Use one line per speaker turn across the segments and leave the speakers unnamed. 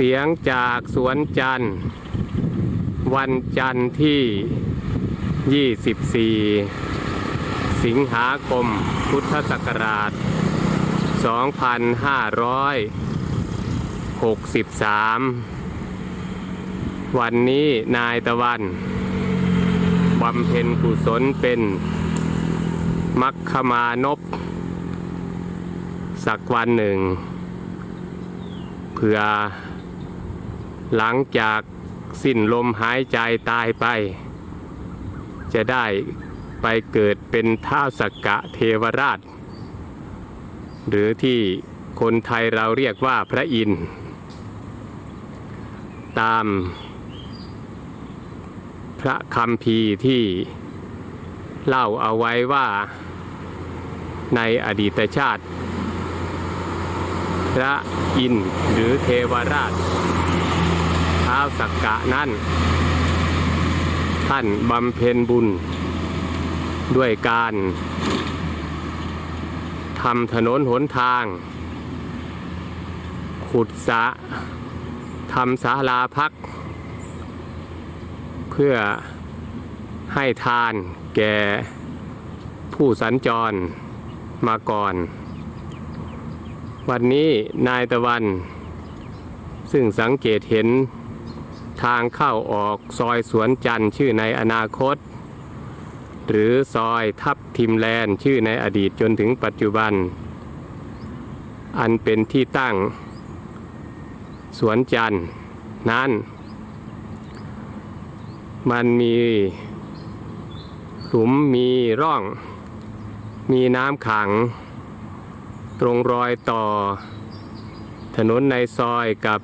เสียงจากสวนจันทร์ วันจันทร์ที่ 24 สิงหาคม พุทธศักราช 2563 วันนี้นายตะวันบำเพ็ญกุศลเป็นมัคคมานพสักวันหนึ่งเพื่อ หลังจากสิ้นลมหายใจตายไป จะได้ไปเกิดเป็นท้าวสกกะเทวราช หรือที่คนไทยเราเรียกว่าพระอินทร์ตามพระคำพีที่เล่าเอาไว้ว่าในอดีตชาติ พระอินทร์หรือเทวราช ท้าสักกะนั้น ท่านบำเพ็ญบุญ ด้วยการทำถนนหนทาง ขุดสะทำศาลาพัก เพื่อให้ทานแก่ผู้สัญจรมาก่อน วันนี้นายตะวัน ซึ่งสังเกตเห็น ทางเข้าออกซอยสวนจันทร์ชื่อในอนาคต หรือซอยทับทิมแลนด์ชื่อในอดีตจนถึงปัจจุบัน อันเป็นที่ตั้ง สวนจันทร์นั้น มันมีหลุมมีร่อง มีน้ำขัง ตรงรอยต่อ ถนนในซอยกับ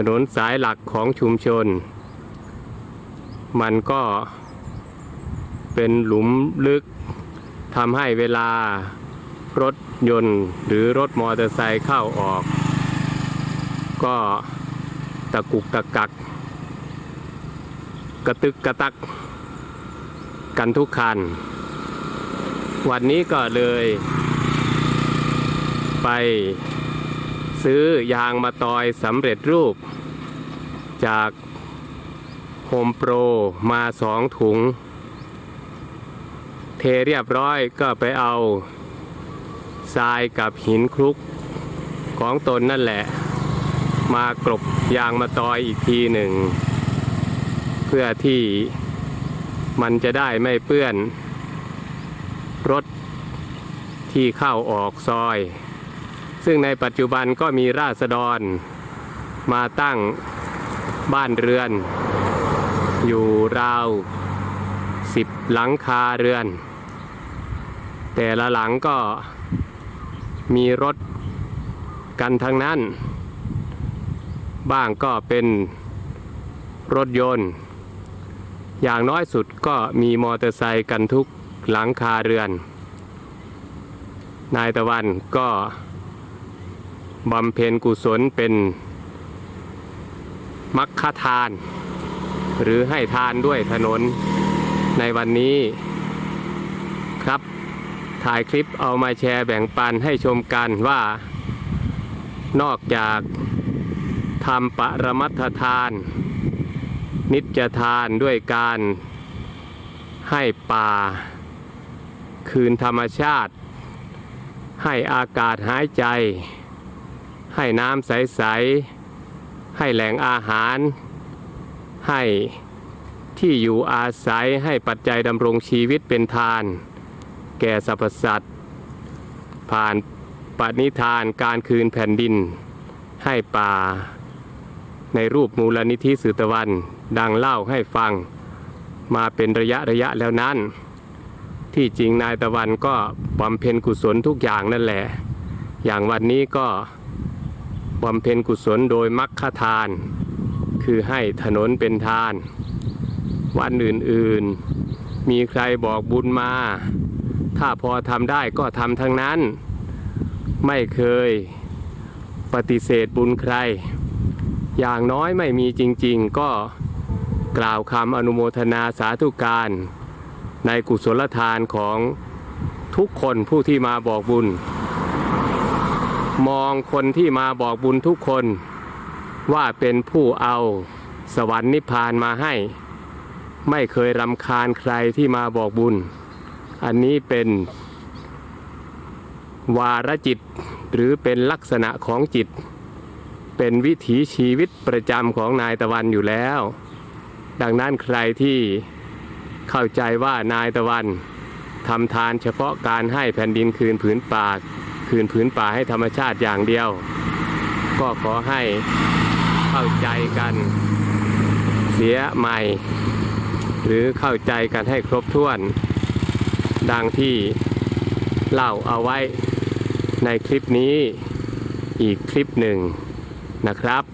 ถนนสายหลักของชุมชน มันก็เป็นหลุมลึกทำให้เวลารถยนต์หรือรถมอเตอร์ไซค์เข้าออก ก็ตะกุกตะกัก กระตึกกระตัก กันทุกคัน วันนี้ก็เลย ไปซื้อยางมาตอยสำเร็จรูป จากโฮมโปรมาสองถุง เทเรียบร้อยก็ไปเอาทรายกับหินคลุกของตนนั่นแหละ มากรบยางมาตอยอีกทีหนึ่ง เพื่อที่มันจะได้ไม่เปื้อน รถที่เข้าออกซอย ซึ่งในปัจจุบันก็มีราษฎรมาตั้ง บ้านเรือน อยู่ราวสิบหลังคาเรือน แต่ละหลังก็มีรถกันทั้งนั้น บ้างก็เป็นรถยนต์ อย่างน้อยสุดก็มีมอเตอร์ไซค์กันทุกหลังคาเรือน นายตะวันก็บำเพ็ญกุศลเป็น มัคคทาน หรือให้ทานด้วยถนนในวันนี้ครับ ถ่ายคลิปเอามาแชร์แบ่งปันให้ชมกันว่า นอกจากทำปรมัตทาน นิจทานด้วยการให้ป่า คืนธรรมชาติ ให้อากาศหายใจ ให้น้ำใส ๆ ให้แหล่งอาหาร ให้ที่อยู่อาศัยให้ปัจจัยดำรงชีวิตเป็นทาน แก่สรรพสัตว์ผ่านปณิธานการคืนแผ่นดิน ให้ป่า ในรูปมูลนิธิสืตะวัน ดังเล่าให้ฟังมาเป็นระยะระยะแล้วนั้น ที่จริงนายตะวันก็บำเพ็ญกุศลทุกอย่างนั่นแหละ อย่างวันนี้ก็ำเพ็ญกุศลโดยมัคคทาน คือให้ถนนเป็นทาน วันอื่นๆ มีใครบอกบุญมา ถ้าพอทำได้ก็ทำทั้งนั้น ไม่เคยปฏิเสธบุญใคร อย่างน้อยไม่มีจริงๆ ก็กล่าวคำอนุโมทนาสาธุการ ในกุศลทานของทุกคนผู้ที่มาบอกบุญ มองคนที่มาบอกบุญทุกคน ว่าเป็นผู้เอาสวรรค์นิพพานมาให้ ไม่เคยรำคาญใครที่มาบอกบุญ อันนี้เป็นวารจิตหรือเป็นลักษณะของจิต เป็นวิถีชีวิตประจำของนายตะวันอยู่แล้ว ดังนั้นใครที่เข้าใจว่านายตะวันทำทานเฉพาะการให้แผ่นดินคืนผืนป่า คืนพื้นป่าให้ธรรมชาติอย่างเดียว ก็ขอให้เข้าใจกันเสียใหม่ หรือเข้าใจกันให้ครบถ้วน ดังที่เล่าเอาไว้ในคลิปนี้อีกคลิปหนึ่งนะครับ